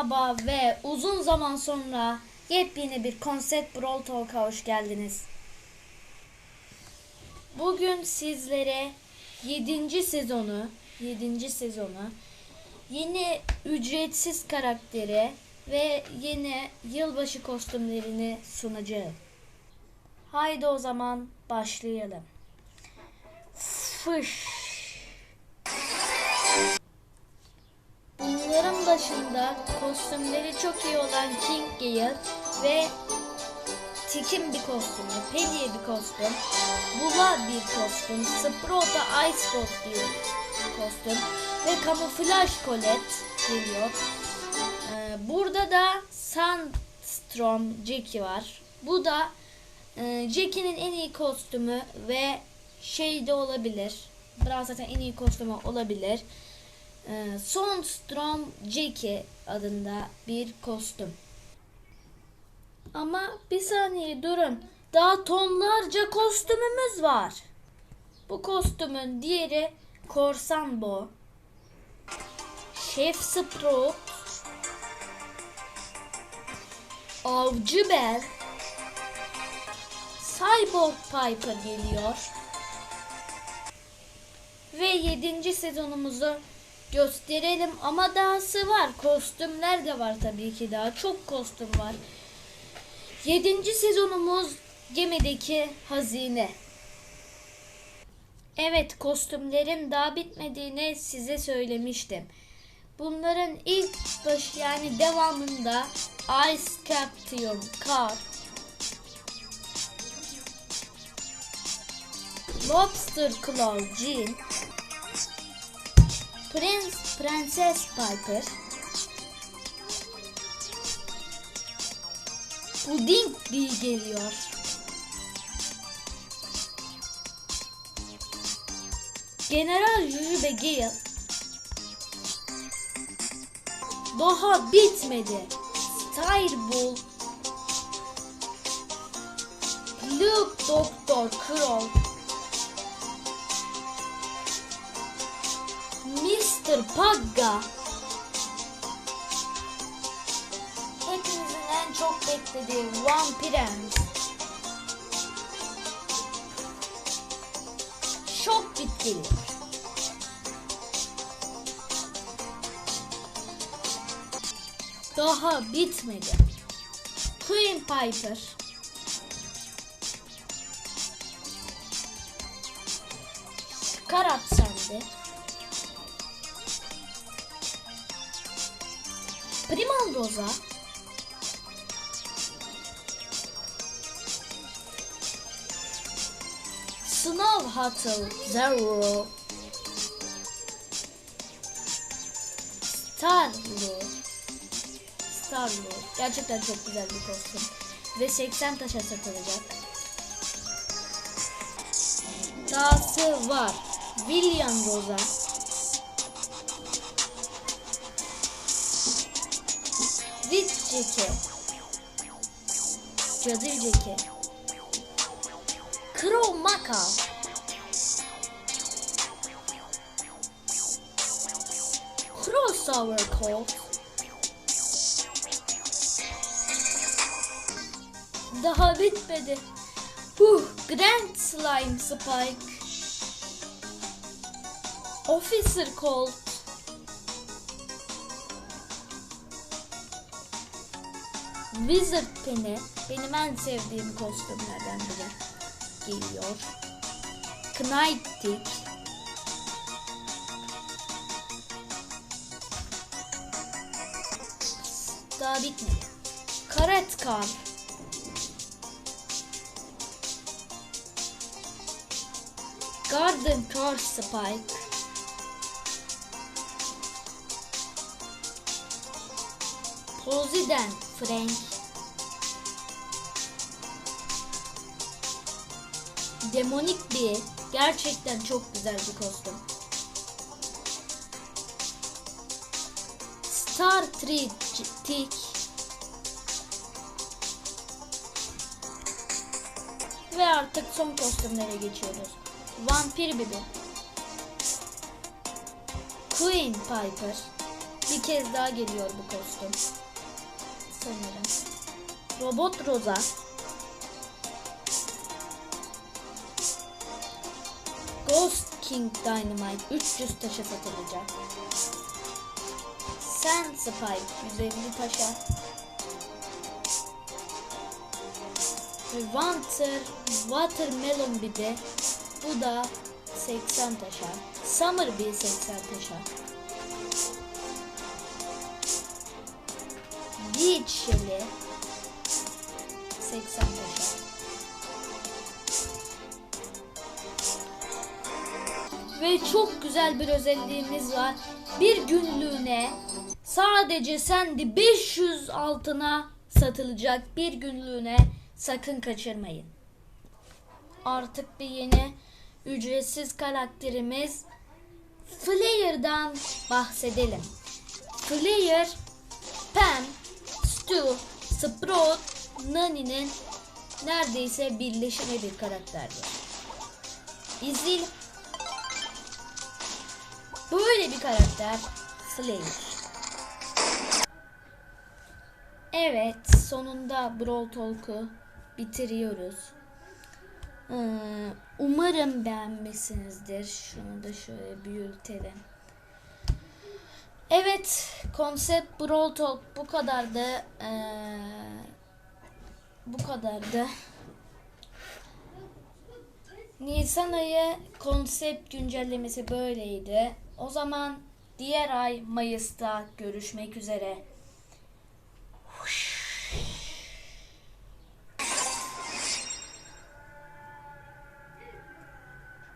Merhaba ve uzun zaman sonra yepyeni bir konsept Brawl Talk'a hoş geldiniz. Bugün sizlere 7. sezonu, 7. sezonu yeni ücretsiz karakteri ve yeni yılbaşı kostümlerini sunacağım. Haydi o zaman başlayalım. Fış. Kostümleri çok iyi olan King Gale ve Tik'in bir kostümü, Penny'e bir kostüm, Bula bir kostüm, Sprout'a Ice Bolt bir kostüm ve Camouflage Colette geliyor. Ee, burada da Sandstorm Jackie var. Bu da e, Jackie'nin en iyi kostümü ve şey de olabilir. Brawl zaten en iyi kostümü olabilir. Ee, Sonstrom Jackie adında bir kostüm. Ama bir saniye durun. Daha tonlarca kostümümüz var. Bu kostümün diğeri Korsan Bo. Şef Sprout. Avcı Bel. Cyborg Piper geliyor. Ve 7. sezonumuzu gösterelim ama dahası var. Kostümler de var tabii ki daha. Çok kostüm var. 7. sezonumuz gemideki hazine. Evet kostümlerin daha bitmediğini size söylemiştim. Bunların ilk baş yani devamında Ice Captain Car Lobster Claw Jean Prince Prenses Piper Puding bir geliyor. General Jujube Gale daha bitmedi. Stylebull Luke Doktor Crow Mr. Pagga Hepimizin en çok beklediği One Prens Şok bit geliyor. Daha bitmedi. Queen Piper Karat sende. Primal Rosa. Snow Hattle Zero. Starlord. Starlord. Gerçekten çok güzel bir kostüm. Ve 80 taşa satılacak. Dahası var. William Rosa. Jackie. Cadı Jackie. Crow Maka. Crossover Colt. Daha bitmedi. Huh, Grand Slime Spike. Officer Colt. Wizard Penny benim en sevdiğim kostümlerden biri geliyor. Knightic Daha bitmedi. Karetkar Garden Car Spike Poziden Frank Demonik bir gerçekten çok güzel bir kostüm. Star Trek Tick Ve artık son kostümlere geçiyoruz. Vampir Bibi Queen Piper bir kez daha geliyor bu kostüm. Sanırım. Robot Rosa. Ghost King Dynamite 300 taşa satılacak. Sand Spike 150 taşa. Ve Winter Watermelon bir de bu da 80 taşa. Summer Bee 80 taşa. Shelly 80 taşa. Ve çok güzel bir özelliğimiz var. Bir günlüğüne sadece sendi 500 altına satılacak bir günlüğüne sakın kaçırmayın. Artık bir yeni ücretsiz karakterimiz Flayer'dan bahsedelim. Flayer, Stu, Sprout, Nani'nin neredeyse birleşimi bir karakterdir. İzil Böyle bir karakter Slayer. Evet, sonunda Brawl Talk'u bitiriyoruz. Ee, umarım beğenmişsinizdir. Şunu da şöyle büyütelim. Evet, konsept Brawl Talk bu kadardı. Ee, bu kadardı. Nisan ayı konsept güncellemesi böyleydi. O zaman diğer ay Mayıs'ta görüşmek üzere.